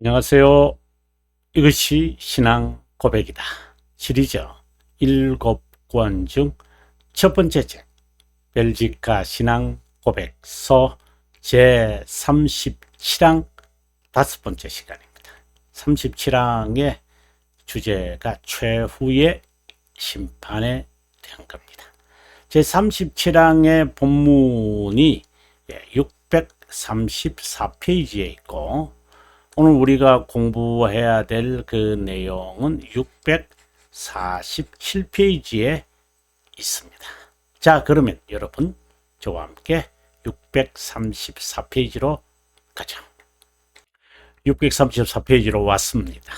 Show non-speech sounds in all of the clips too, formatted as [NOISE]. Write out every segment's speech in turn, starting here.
안녕하세요. 이것이 신앙 고백이다. 시리즈 일곱 권 중 첫 번째 책 벨지카 신앙 고백서 제 37항 다섯 번째 시간입니다. 37항의 주제가 최후의 심판에 대한 겁니다. 제 37항의 본문이 634페이지에 있고 오늘 우리가 공부해야 될 그 내용은 647페이지에 있습니다. 자, 그러면 여러분 저와 함께 634페이지로 가자. 634페이지로 왔습니다.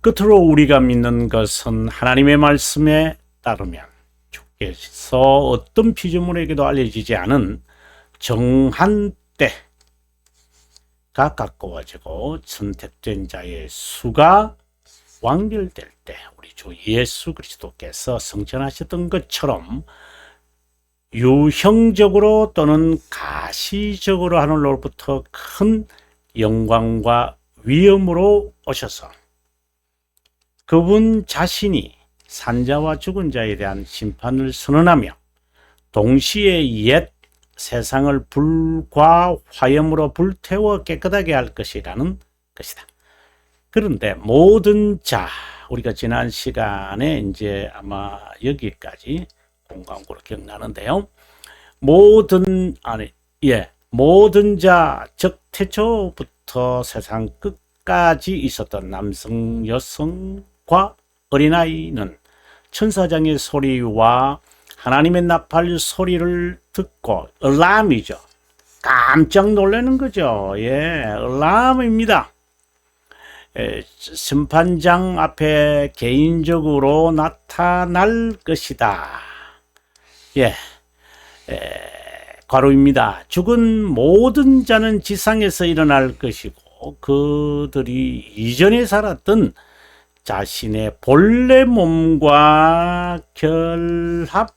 끝으로 우리가 믿는 것은 하나님의 말씀에 따르면 주께서 어떤 피조물에게도 알려지지 않은 정한 때 가 가까워지고 선택된 자의 수가 완결될 때 우리 주 예수 그리스도께서 성전하셨던 것처럼 유형적으로 또는 가시적으로 하늘로부터 큰 영광과 위엄으로 오셔서 그분 자신이 산자와 죽은 자에 대한 심판을 선언하며 동시에 옛 세상을 불과 화염으로 불태워 깨끗하게 할 것이라는 것이다. 그런데 모든 자, 우리가 지난 시간에 이제 아마 여기까지 공강구로 기억나는데요. 모든, 아니, 예, 모든 자, 즉, 태초부터 세상 끝까지 있었던 남성, 여성과 어린아이는 천사장의 소리와 하나님의 나팔 소리를 듣고 얼람이죠. 깜짝 놀라는 거죠. 예, 얼람입니다. 에, 심판장 앞에 개인적으로 나타날 것이다. 예, 에, 과로입니다. 죽은 모든 자는 지상에서 일어날 것이고 그들이 이전에 살았던 자신의 본래 몸과 결합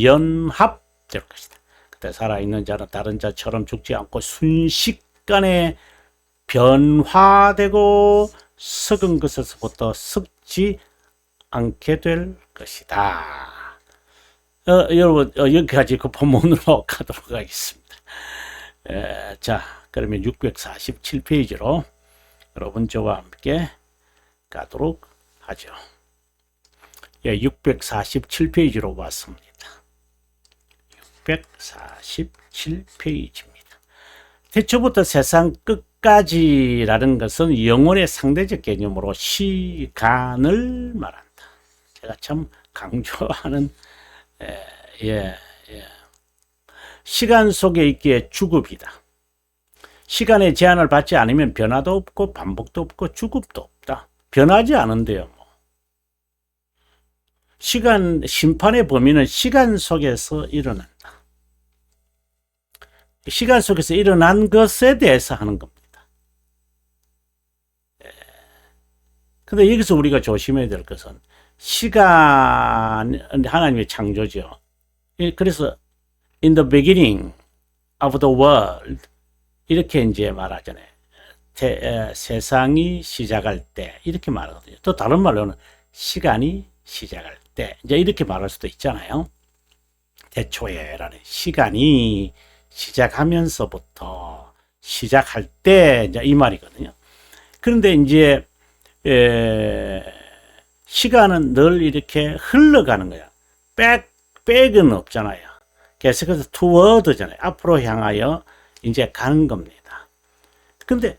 연합될 것이다. 그때 살아있는 자는 다른 자처럼 죽지 않고 순식간에 변화되고 썩은 것에서부터 썩지 않게 될 것이다. 어, 여러분 어, 여기까지 그 본문으로 [LAUGHS] 가도록 하겠습니다. 에, 자 그러면 647페이지로 여러분 저와 함께 가도록 하죠. 예, 647페이지로 왔습니다. 647페이지입니다. 태초부터 세상 끝까지라는 것은 영혼의 상대적 개념으로 시간을 말한다. 제가 참 강조하는 에, 예, 예. 시간 속에 있기에 주급이다. 시간의 제한을 받지 않으면 변화도 없고 반복도 없고 주급도 없다. 변하지 않은데요. 뭐. 시간 심판의 범위는 시간 속에서 일어난다. 시간 속에서 일어난 것에 대해서 하는 겁니다. 근데 여기서 우리가 조심해야 될 것은 시간 하나님의 창조죠. 그래서 in the beginning of the world 이렇게 이제 말하잖아요. 태, 에, 세상이 시작할 때 이렇게 말하거든요. 또 다른 말로는 시간이 시작할 때 이제 이렇게 말할 수도 있잖아요. 대초에라는 시간이 시작하면서부터 시작할 때 이제 이 말이거든요. 그런데 이제 에, 시간은 늘 이렇게 흘러가는 거야. 백 백은 없잖아요. 계속해서 투워드잖아요. 앞으로 향하여 이제 가는 겁니다. 근데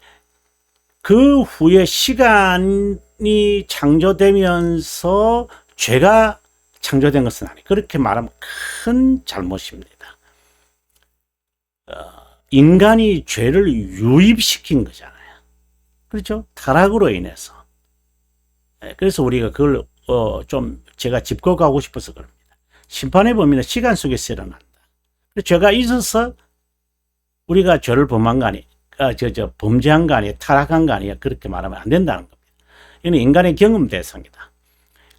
그 후에 시간이 창조되면서 죄가 창조된 것은 아니. 그렇게 말하면 큰 잘못입니다. 어, 인간이 죄를 유입시킨 거잖아요. 그렇죠? 타락으로 인해서. 예, 그래서 우리가 그걸 어, 좀 제가 짚고 가고 싶어서 그럽니다. 심판의 범위는 시간 속에서 일어난다. 죄가 있어서 우리가 죄를 범한 거 아니, 아, 저, 저, 범죄한 거 아니에요. 타락한 거 아니에요. 그렇게 말하면 안 된다는 겁니다. 이는 인간의 경험 대상이다.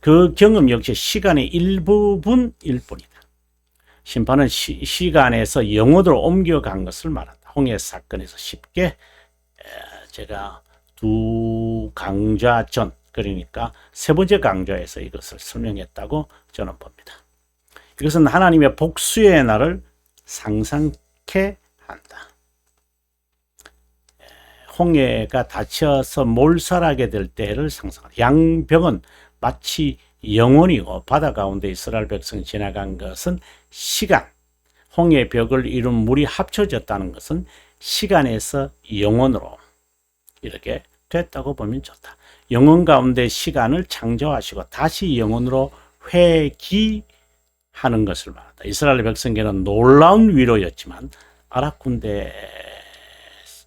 그 경험 역시 시간의 일부분일 뿐이다. 심판은 시, 시간에서 영혼으로 옮겨간 것을 말한다. 홍해 사건에서 쉽게 제가 두 강좌 전 그러니까 세 번째 강좌에서 이것을 설명했다고 저는 봅니다. 이것은 하나님의 복수의 날을 상상케 한다. 홍해가 닫혀서 몰살하게 될 때를 상상한다. 양벽은 마치 영원이고 바다 가운데 이스라엘 백성이 지나간 것은 시간, 홍해 벽을 이룬 물이 합쳐졌다는 것은 시간에서 영원으로 이렇게 됐다고 보면 좋다. 영원 가운데 시간을 창조하시고 다시 영원으로 회귀하는 것을 말한다. 이스라엘 백성에게는 놀라운 위로였지만 아랍 군대,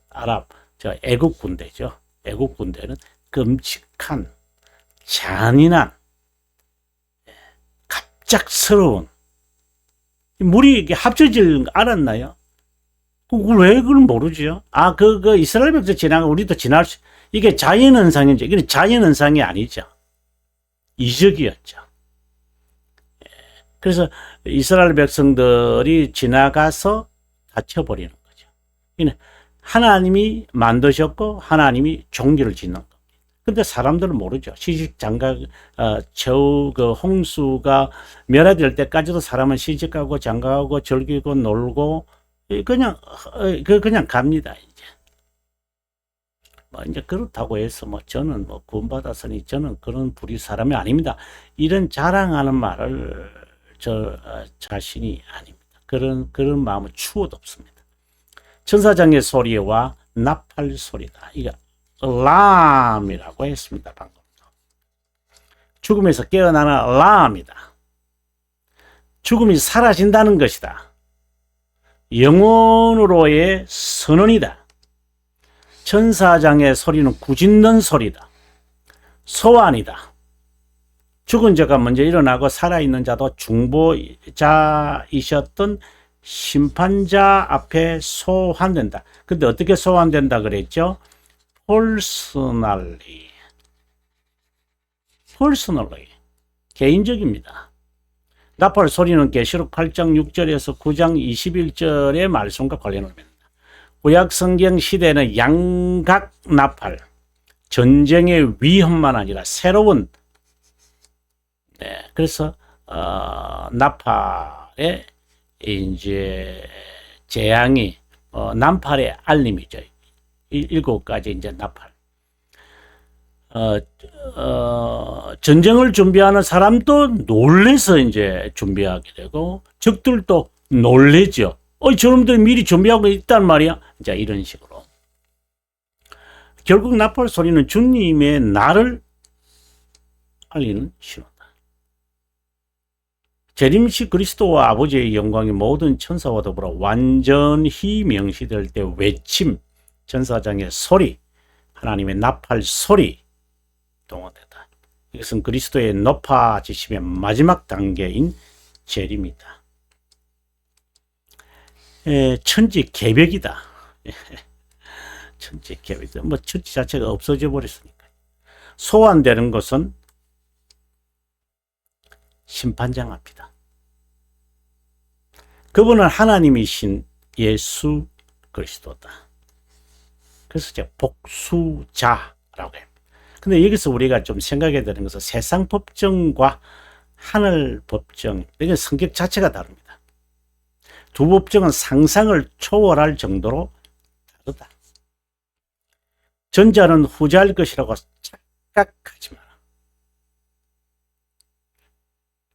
아랍 저 애국 군대죠. 애국 군대는 끔찍한 잔인한 예, 갑작스러운 물이 이게 합쳐질 거 알았나요? 그걸 왜 그걸 모르죠? 아, 그, 그, 이스라엘 백성 지나가 우리도 지날 수, 이게 자연현상인지, 이게 자연현상이 아니죠. 이적이었죠. 예. 그래서 이스라엘 백성들이 지나가서 다쳐버리는 거죠. 하나님이 만드셨고, 하나님이 종기를 짓는. 근데 사람들은 모르죠. 시집 장가, 어, 겨우 그 홍수가 멸해질 때까지도 사람은 시집가고 장가가고 즐기고 놀고, 그냥, 어, 그, 그냥 갑니다, 이제. 뭐, 이제 그렇다고 해서 뭐, 저는 뭐, 구원 받았으니 저는 그런 불의 사람이 아닙니다. 이런 자랑하는 말을 저 어, 자신이 아닙니다. 그런, 그런 마음은 추워도 없습니다. 천사장의 소리와 나팔 소리다. 이거 람이라고 했습니다. 방금. 죽음에서 깨어나는 람이다. 죽음이 사라진다는 것이다. 영원으로의 선언이다. 천사장의 소리는 굳있는 소리다. 소환이다. 죽은 자가 먼저 일어나고 살아있는 자도 중보자이셨던 심판자 앞에 소환된다. 근데 어떻게 소환된다 그랬죠? 폴스널리. 폴스널리. 개인적입니다. 나팔 소리는 계시록 8장 6절에서 9장 21절의 말씀과 관련합니다. 구약 성경 시대는 양각 나팔, 전쟁의 위험만 아니라 새로운 네, 그래서 어, 나팔의 이제 재앙이 어, 남팔의 알림이죠. 일곱 가지 이제 나팔. 어, 어, 전쟁을 준비하는 사람도 놀래서 이제 준비하게 되고, 적들도 놀래죠. 어, 저놈들 미리 준비하고 있단 말이야. 자, 이런 식으로. 결국 나팔 소리는 주님의 나를 알리는 신호다. 재림시 그리스도와 아버지의 영광이 모든 천사와 더불어 완전히 명시될 때 외침, 전사장의 소리, 하나님의 나팔 소리, 동원되다. 이것은 그리스도의 높아지심의 마지막 단계인 재림이다. 에, 천지 개벽이다. [LAUGHS] 천지 개벽이다. 뭐 천지 자체가 없어져 버렸으니까. 소환되는 것은 심판장 앞이다. 그분은 하나님이신 예수 그리스도다. 그래서 제가 복수자라고 해요. 근데 여기서 우리가 좀 생각해야 되는 것은 세상 법정과 하늘 법정, 이게 성격 자체가 다릅니다. 두 법정은 상상을 초월할 정도로 다르다. 전자는 후자일 것이라고 착각하지 마라.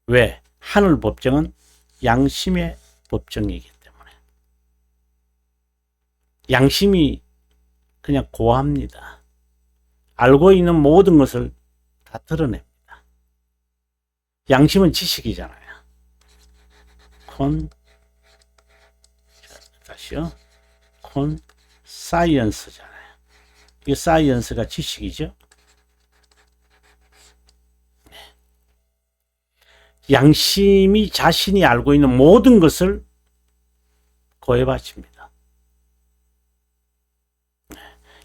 왜? 하늘 법정은 양심의 법정이기 때문에. 양심이 그냥 고합니다. 알고 있는 모든 것을 다 드러냅니다. 양심은 지식이잖아요. 콘, 다시요. 콘, 사이언스잖아요. 이 사이언스가 지식이죠. 네. 양심이 자신이 알고 있는 모든 것을 고해 바칩니다.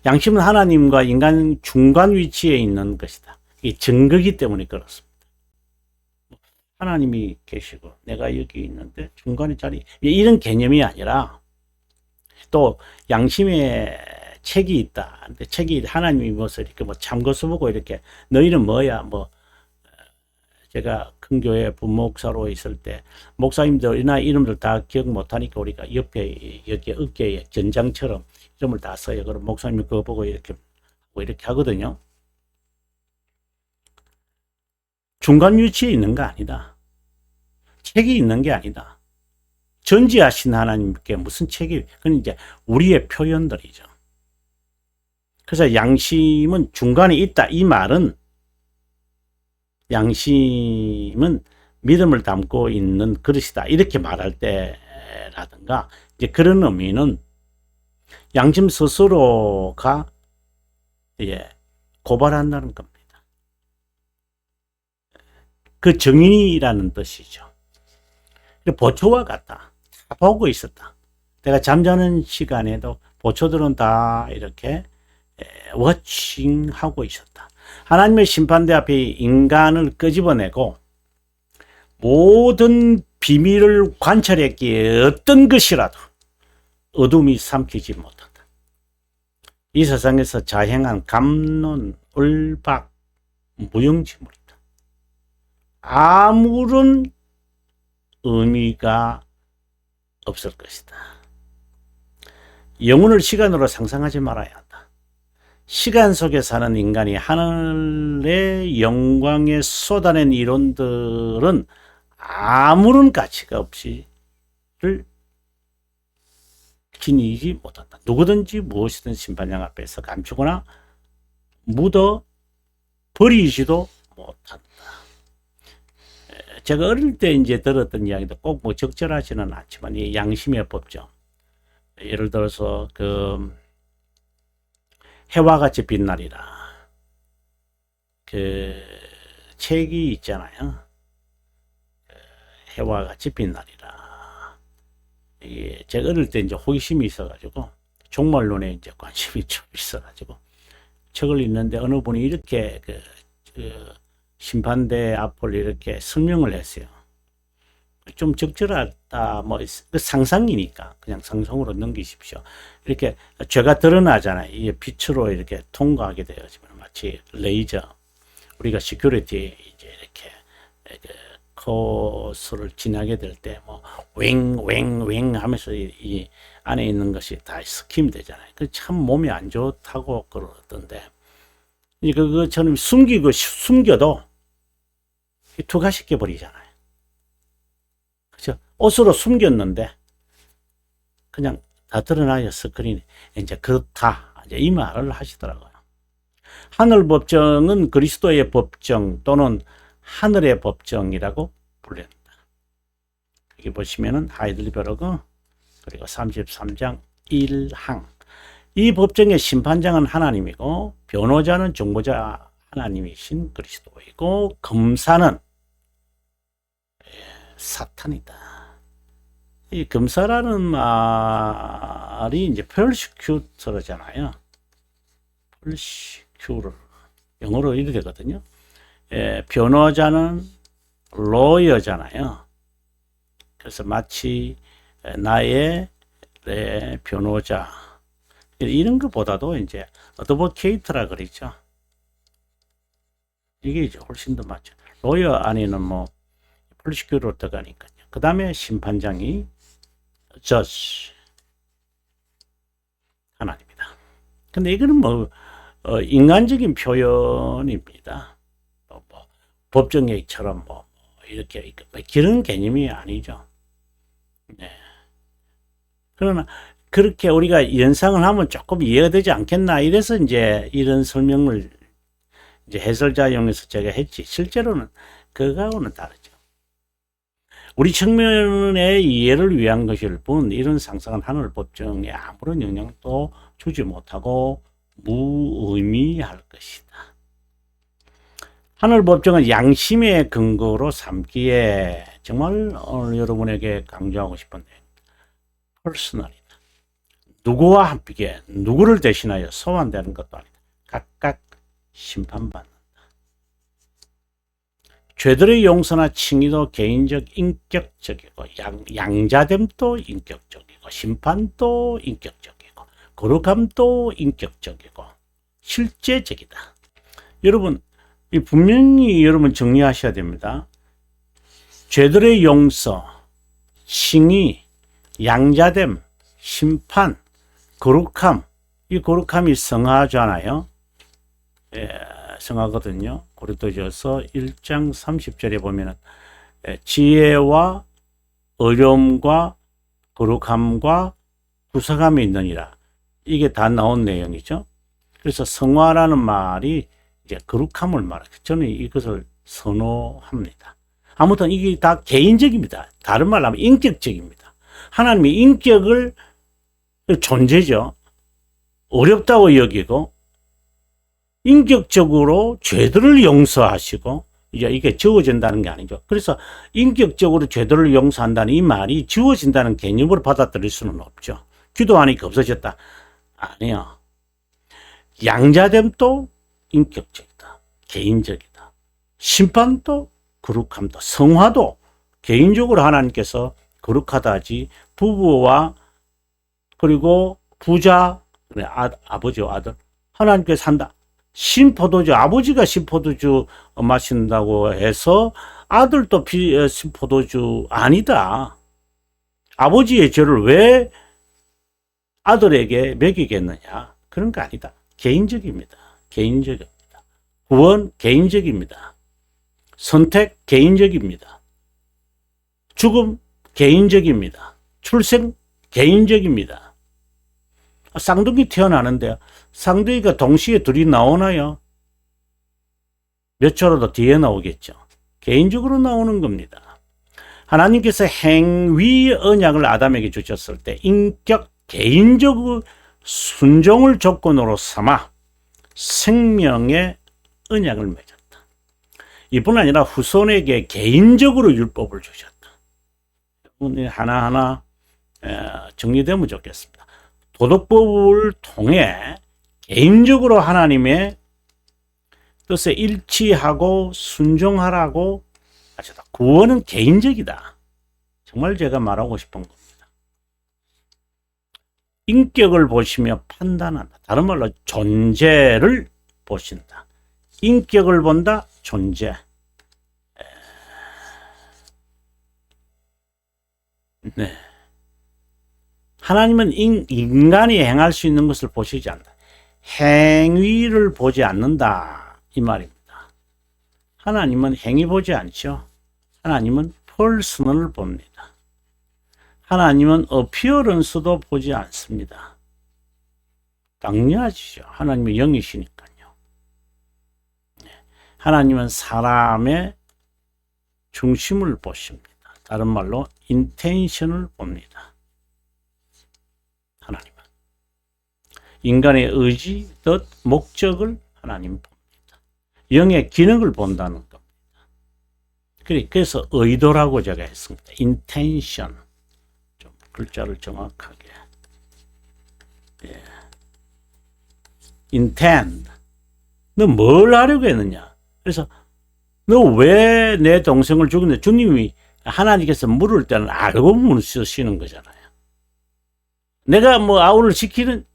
양심은 하나님과 인간 중간 위치에 있는 것이다. 이 증거기 때문에 그렇습니다. 하나님이 계시고 내가 여기 있는데 중간에 자리 이런 개념이 아니라 또 양심의 책이 있다. 근데 책이 하나님이 무엇을 이렇게 뭐 참고서 보고 이렇게 너희는 뭐야 뭐 어, 제가 큰 교회 부목사로 있을 때 목사님들이나 이름들 다 기억 못하니까 우리가 옆에 여기 어깨에 전장처럼 이름을 다 써요. 그럼 목사님이 그거 보고 이렇게 하고 이렇게 하거든요. 중간 위치에 있는 거 아니다. 책이 있는 게 아니다. 전지하신 하나님께 무슨 책이, 그건 이제 우리의 표현들이죠. 그래서 양심은 중간에 있다. 이 말은 양심은 믿음을 담고 있는 그릇이다. 이렇게 말할 때라든가, 이제 그런 의미는 양심 스스로가 예, 고발한다는 겁니다. 그 정인이라는 뜻이죠. 보초와 같다. 다 보고 있었다. 내가 잠자는 시간에도 보초들은 다 이렇게 워칭하고 있었다. 하나님의 심판대 앞에 인간을 끄집어내고 모든 비밀을 관찰했기에 어떤 것이라도 어둠이 삼키지 못한다. 이 세상에서 자행한 감론, 울박, 무용지물이다. 아무런 의미가 없을 것이다. 영혼을 시간으로 상상하지 말아야 한다. 시간 속에 사는 인간이 하늘의 영광에 쏟아낸 이론들은 아무런 가치가 없이를 지니지 못한다. 누구든지 무엇이든 심판장 앞에서 감추거나 묻어 버리지도 못한다. 제가 어릴 때 이제 들었던 이야기도 꼭 뭐 적절하지는 않지만 이 양심의 법정. 예를 들어서 그 해와 같이 빛나리라. 그 책이 있잖아요. 그 해와 같이 빛나리라. 이게 제가 어릴 때 이제 호기심이 있어가지고 종말론에 이제 관심이 [LAUGHS] 좀 있어가지고 책을 읽는데 어느 분이 이렇게 그, 그 심판대 앞을 이렇게 설명을 했어요. 좀 적절하다, 뭐, 그 상상이니까 그냥 상상으로 넘기십시오. 이렇게 죄가 드러나잖아요. 이게 빛으로 이렇게 통과하게 되어지면 마치 레이저. 우리가 시큐리티 이제 이렇게 그 코스를 지나게 될 때 뭐, 웽, 웽, 웽 하면서 이, 이 안에 있는 것이 다 스킴 되잖아요. 그 참 몸이 안 좋다고 그러던데. 그것처럼 숨기고, 숨겨도 투과시켜 버리잖아요. 그죠? 옷으로 숨겼는데 그냥 다 드러나요 스크린에 이제 그렇다 이제 이 말을 하시더라고요. 하늘 법정은 그리스도의 법정 또는 하늘의 법정이라고 불립니다. 여기 보시면은 하이들베르그 그리고 33장 1항 이 법정의 심판장은 하나님이고 변호자는 정보자 하나님이신 그리스도이고 검사는 사탄이다. 이 검사라는 말이 이제 persecutor잖아요. persecutor. 영어로 이렇게 되거든요. 예, 변호자는 lawyer잖아요. 그래서 마치 나의 네, 변호자 이런 것보다도 이제 어드보케이트라 그러죠. 이게 이제 훨씬 더 맞죠. 로이어 안에는 뭐 폴리시큐로 들어가니까요. 그 다음에 심판장이 저지 하나님이다. 근데 이거는 뭐 어, 인간적인 표현입니다. 뭐, 뭐 법정액처럼 뭐, 뭐 이렇게 그런 개념이 아니죠. 네. 그러나 그렇게 우리가 연상을 하면 조금 이해가 되지 않겠나 이래서 이제 이런 설명을 이제 해설자용에서 제가 했지 실제로는 그거하고는 다르죠. 우리 측면의 이해를 위한 것일 뿐 이런 상상은 하늘 법정에 아무런 영향도 주지 못하고 무의미할 것이다. 하늘 법정은 양심의 근거로 삼기에 정말 오늘 여러분에게 강조하고 싶은데 퍼스널이다. 누구와 함께 누구를 대신하여 소환되는 것도 아니다. 각각 심판받는 죄들의 용서나 칭의도 개인적 인격적이고 양, 양자됨도 인격적이고 심판도 인격적이고 거룩함도 인격적이고 실제적이다. 여러분, 이 분명히 여러분 정리하셔야 됩니다. 죄들의 용서, 칭의, 양자됨, 심판, 거룩함, 이 거룩함이 성하잖아요. 예, 성하거든요. 고린도전서 1장 30절에 보면은 예, 지혜와 어려움과 거룩함과 구속함이 있느니라. 이게 다 나온 내용이죠. 그래서 성화라는 말이 이제 거룩함을 말하죠. 저는 이것을 선호합니다. 아무튼 이게 다 개인적입니다. 다른 말로 하면 인격적입니다. 하나님의 인격을 존재죠. 어렵다고 여기고 인격적으로 죄들을 용서하시고 이제 이게 지워진다는 게 아니죠. 그래서 인격적으로 죄들을 용서한다는 이 말이 지워진다는 개념으로 받아들일 수는 없죠. 기도하니까 없어졌다. 아니요. 양자됨도 인격적이다. 개인적이다. 심판도 거룩함도 성화도 개인적으로 하나님께서 거룩하다 하지 부부와 그리고 부자 아, 아버지와 아들 하나님께서 산다. 신포도주 아버지가 신포도주 마신다고 해서 아들도 비, 어, 신포도주 아니다. 아버지의 죄를 왜 아들에게 먹이겠느냐? 그런 거 아니다. 개인적입니다. 개인적입니다. 구원 개인적입니다. 선택 개인적입니다. 죽음 개인적입니다. 출생 개인적입니다. 쌍둥이 태어나는데 쌍둥이가 동시에 둘이 나오나요? 몇 초라도 뒤에 나오겠죠. 개인적으로 나오는 겁니다. 하나님께서 행위 언약을 아담에게 주셨을 때 인격 개인적 순종을 조건으로 삼아 생명의 언약을 맺었다. 이뿐 아니라 후손에게 개인적으로 율법을 주셨다. 하나하나 정리되면 좋겠습니다. 도덕법을 통해 개인적으로 하나님의 뜻에 일치하고 순종하라고 하셨다. 구원은 개인적이다. 정말 제가 말하고 싶은 겁니다. 인격을 보시며 판단한다. 다른 말로 존재를 보신다. 인격을 본다. 존재. 네. 하나님은 인, 간이 행할 수 있는 것을 보시지 않는다. 행위를 보지 않는다. 이 말입니다. 하나님은 행위 보지 않죠. 하나님은 펄스널을 봅니다. 하나님은 어피어런스도 보지 않습니다. 당연하죠. 하나님의 영이시니까요. 네. 하나님은 사람의 중심을 보십니다. 다른 말로 인텐션을 봅니다. 하나님은 인간의 의지, 뜻, 목적을 하나님 봅니다. 영의 기능을 본다는 겁니다. 그래서 의도라고 제가 했습니다. 좀 글자를 정확하게. 예. intend. 너 뭘 하려고 했느냐? 그래서 너 왜 내 동생을 죽였냐? 주님이 하나님께서 물을 때는 알고 물을 쓰시는 거잖아요. 내가 뭐 아우를 시키는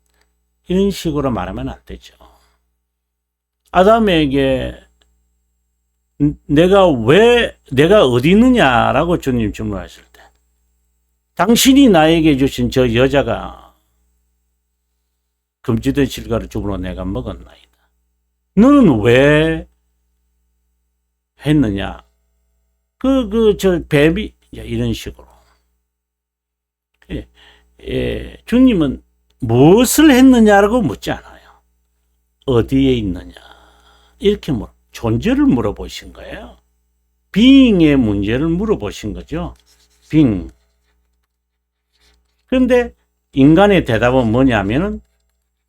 이런 식으로 말하면 안 되죠. 아담에게 내가 왜 내가 어디 있느냐라고 주님 질문하실 때 당신이 나에게 주신 저 여자가 금지된 실과를 주으로 내가 먹었나이다. 너는 왜 했느냐? 그, 그, 저, 뱀이, 이런 식으로. 예, 예, 주님은 무엇을 했느냐라고 묻지 않아요. 어디에 있느냐. 이렇게 물어, 존재를 물어보신 거예요. 빙의 문제를 물어보신 거죠. 빙. 그런데 인간의 대답은 뭐냐면은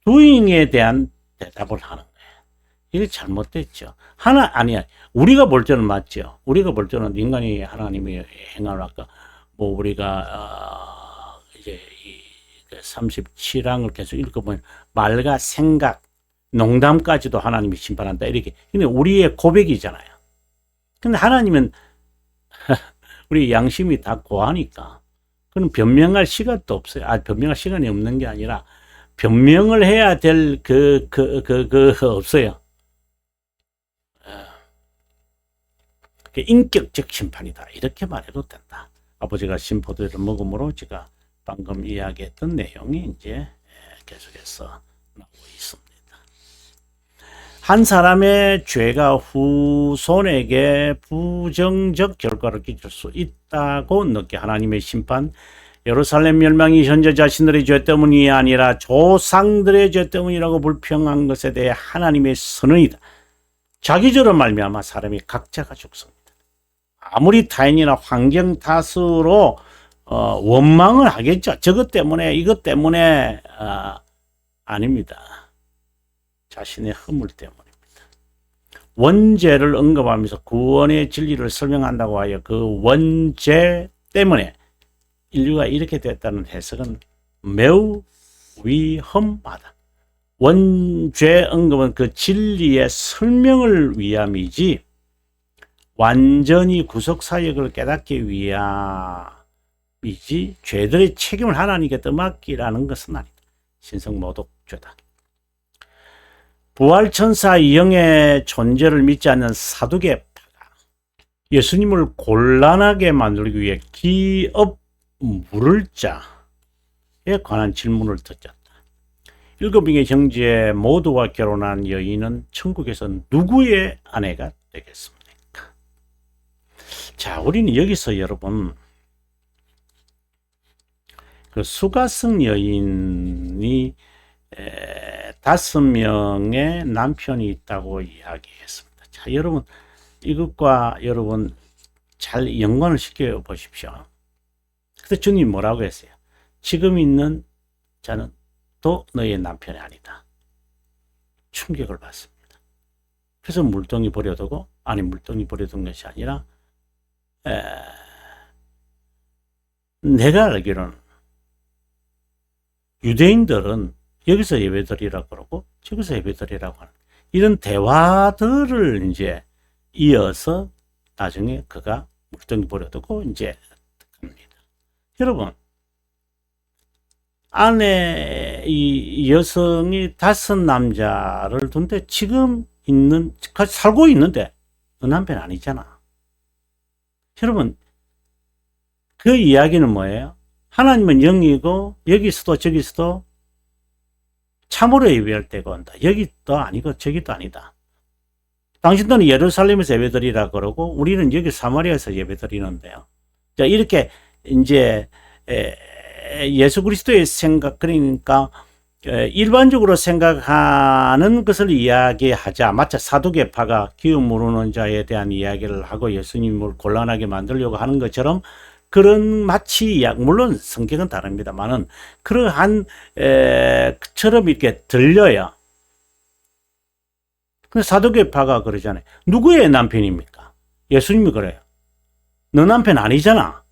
doing에 대한 대답을 하는 거예요. 이게 잘못됐죠. 하나, 아니야. 우리가 볼 때는 맞죠. 우리가 볼 때는 인간이 하나님이 행하는 아까 뭐 우리가 어 이제 이 37항을 그 계속 읽어보면 말과 생각, 농담까지도 하나님이 심판한다 이렇게. 근데 우리의 고백이잖아요. 근데 하나님은 [LAUGHS] 우리 양심이 다 고하니까 그는 변명할 시간도 없어요. 아, 변명할 시간이 없는 게 아니라 변명을 해야 될 그, 그, 그, 그, 없어요. 그 인격적 심판이다. 이렇게 말해도 된다. 아버지가 심포도를 먹음으로 제가 방금 이야기했던 내용이 이제 계속해서 나오고 있습니다. 한 사람의 죄가 후손에게 부정적 결과를 끼칠 수 있다고 느끼 하나님의 심판 예루살렘 멸망이 현재 자신들의 죄 때문이 아니라 조상들의 죄 때문이라고 불평한 것에 대해 하나님의 선언이다. 자기 죄로 말미암아 사람이 각자가 죽습니다. 아무리 타인이나 환경 탓으로 어, 원망을 하겠죠. 저것 때문에 이것 때문에 어, 아닙니다. 자신의 허물 때문입니다. 원죄를 언급하면서 구원의 진리를 설명한다고 하여 그 원죄 때문에 인류가 이렇게 됐다는 해석은 매우 위험하다. 원죄 언급은 그 진리의 설명을 위함이지 완전히 구속 사역을 깨닫기 위함이지 죄들의 책임을 하나님께 떠맡기라는 것은 아니다. 신성 모독죄다. 부활천사 영의 존재를 믿지 않는 사두개파가 예수님을 곤란하게 만들기 위해 기업 물을 자에 관한 질문을 던졌다. 일곱 명의 형제 모두와 결혼한 여인은 천국에서 누구의 아내가 되겠습니까? 자, 우리는 여기서 여러분 그 수가성 여인이 에, 다섯 명의 남편이 있다고 이야기했습니다. 자, 여러분 이것과 여러분 잘 연관을 시켜 보십시오. 그때 주님 뭐라고 했어요? 지금 있는 자는 또 너의 남편이 아니다. 충격을 받습니다. 그래서 물동이 버려두고 아니 물동이 버려둔 것이 아니라 에, 내가 알기로는 유대인들은 여기서 예배드리라고 그러고 저기서 예배드리라고 하는 이런 대화들을 이제 이어서 나중에 그가 물동이 버려두고 이제 합니다. 여러분 아내 이 여성이 다섯 남자를 둔데 지금 있는 같이 살고 있는데 그 남편 아니잖아. 여러분 그 이야기는 뭐예요? 하나님은 영이고 여기서도 저기서도 참으로 예배할 때가 온다. 여기도 아니고 저기도 아니다. 당신들은 예루살렘에서 예배드리라 그러고 우리는 여기 사마리아에서 예배드리는데요. 자 이렇게 이제 예수 그리스도의 생각 그러니까 일반적으로 생각하는 것을 이야기하자 마치 사두개파가 기업 모르는 자에 대한 이야기를 하고 예수님을 곤란하게 만들려고 하는 것처럼 그런 마치 물론 성격은 다릅니다만은 그러한 처럼 이렇게 들려요. 근데 사도계파가 그러잖아요. 누구의 남편입니까? 예수님이 그래요. 너 남편 아니잖아.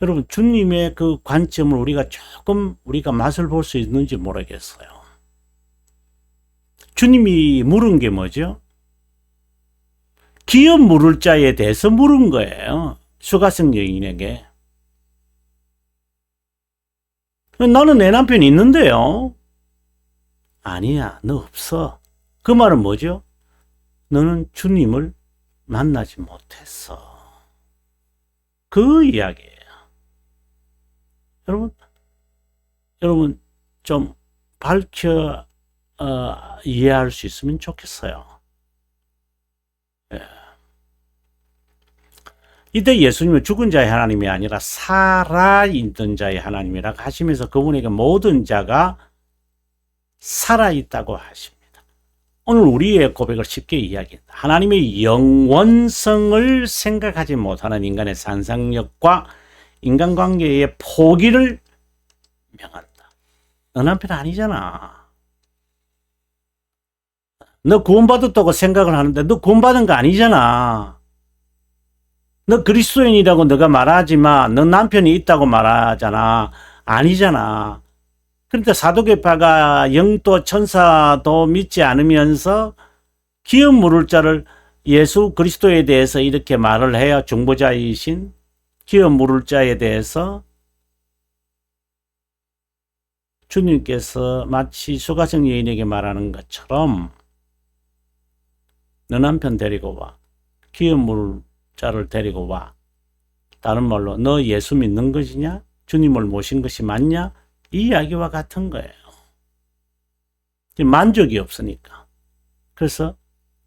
여러분 주님의 그 관점을 우리가 조금 우리가 맛을 볼 수 있는지 모르겠어요. 주님이 물은 게 뭐죠? 기업 물을 자에 대해서 물은 거예요. 수가성 여인에게. 나는 내 남편이 있는데요. 아니야, 너 없어. 그 말은 뭐죠? 너는 주님을 만나지 못했어. 그 이야기예요. 여러분, 여러분 좀 밝혀 어, 이해할 수 있으면 좋겠어요. 예. 이때 예수님은 죽은 자의 하나님이 아니라 살아있는 자의 하나님이라고 하시면서 그분에게 모든 자가 살아있다고 하십니다. 오늘 우리의 고백을 쉽게 이야기한다. 하나님의 영원성을 생각하지 못하는 인간의 산상력과 인간관계의 포기를 명한다. 너 남편 아니잖아. 너 구원받았다고 생각을 하는데 너 구원받은 거 아니잖아. 너 그리스도인이라고 너가 말하지 마. 너 남편이 있다고 말하잖아. 아니잖아. 그러니까 사도계파가 영도 천사도 믿지 않으면서 기업 물을 자를 예수 그리스도에 대해서 이렇게 말을 해야 중보자이신 기업 물을 자에 대해서 주님께서 마치 수가성 여인에게 말하는 것처럼 너 남편 데리고 와. 기업 물 자를 데리고 와. 다른 말로 너 예수 믿는 것이냐? 주님을 모신 것이 맞냐? 이 이야기와 같은 거예요. 만족이 없으니까. 그래서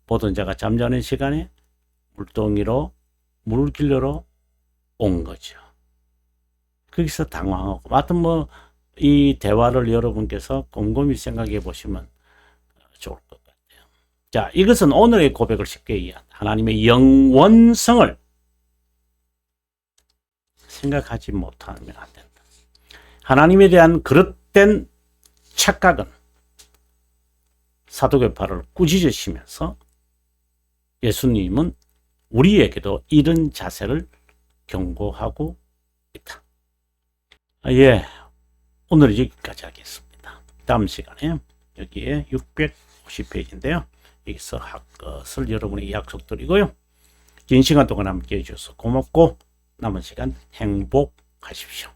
모든 자가 잠자는 시간에 물동이로 물을 길러러 온 거죠. 거기서 당황하고. 하여튼 뭐, 이 대화를 여러분께서 곰곰이 생각해 보시면 좋을 것. 자, 이것은 오늘의 고백을 쉽게 이해한 하나님의 영원성을 생각하지 못하면 안 된다. 하나님에 대한 그릇된 착각은 사도계파를 꾸짖으시면서 예수님은 우리에게도 이런 자세를 경고하고 있다. 아, 예, 오늘 여기까지 하겠습니다. 다음 시간에 여기에 650페이지인데요. 여기서 할 것을 여러분에게 약속드리고요. 긴 시간 동안 함께 해주셔서 고맙고 남은 시간 행복하십시오.